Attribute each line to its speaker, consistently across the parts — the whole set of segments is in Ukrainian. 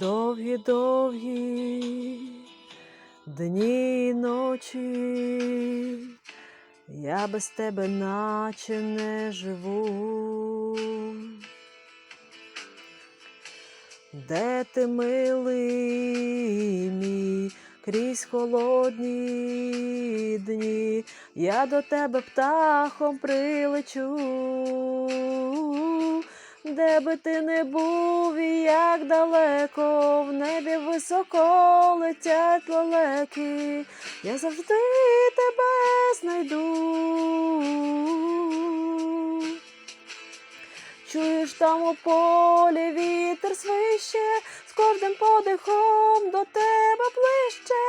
Speaker 1: Довгі-довгі дні й ночі, я без тебе наче не живу. Де ти милий мій, крізь холодні дні, я до тебе птахом прилечу, де би ти не був і як далеко, в небі високо летять лелеки, я завжди тебе знайду. Чуєш там у полі вітер свище, з кожним подихом до тебе ближче,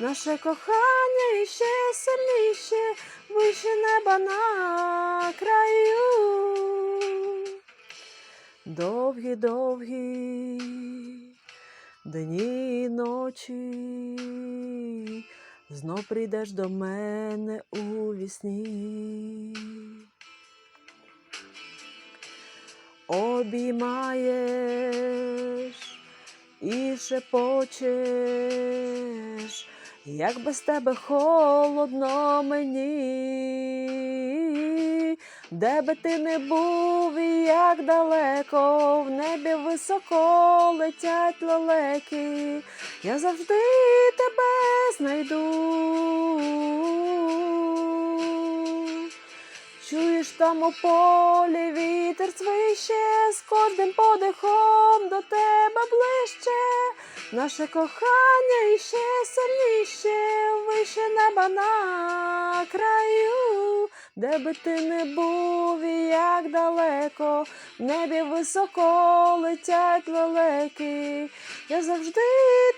Speaker 1: наше кохання іще сильніше, вище неба на краю. Довгі-довгі дні й ночі, знов прийдеш до мене у вісні. Обіймаєш і шепочеш, як без тебе холодно мені, де би ти не був і як далеко, в небі високо летять лелеки, я завжди тебе знайду. Чуєш там у полі вітер свище, з кожним подихом до тебе ближче, наше кохання іще сильніше, вище неба на краю, де би ти не був і як далеко, в небі високо летять лелеки, я завжди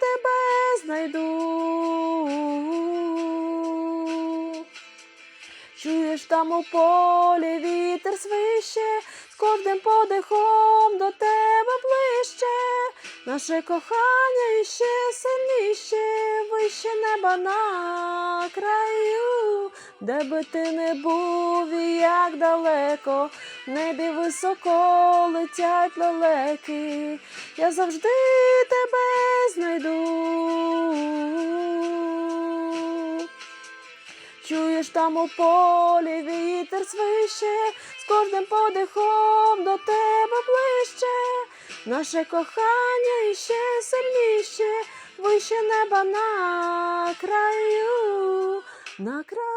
Speaker 1: тебе знайду. Чуєш там у полі вітер свище, з кожним подихом до тебе ближче, наше кохання іще сильніше, вище неба на краю, де би ти не був і як далеко, в небі високо летять лелеки, я завжди тебе знайду. Чуєш там у полі вітер свище, з кожним подихом до тебе ближче, наше кохання іще сильніше, вище неба на краю, на краю.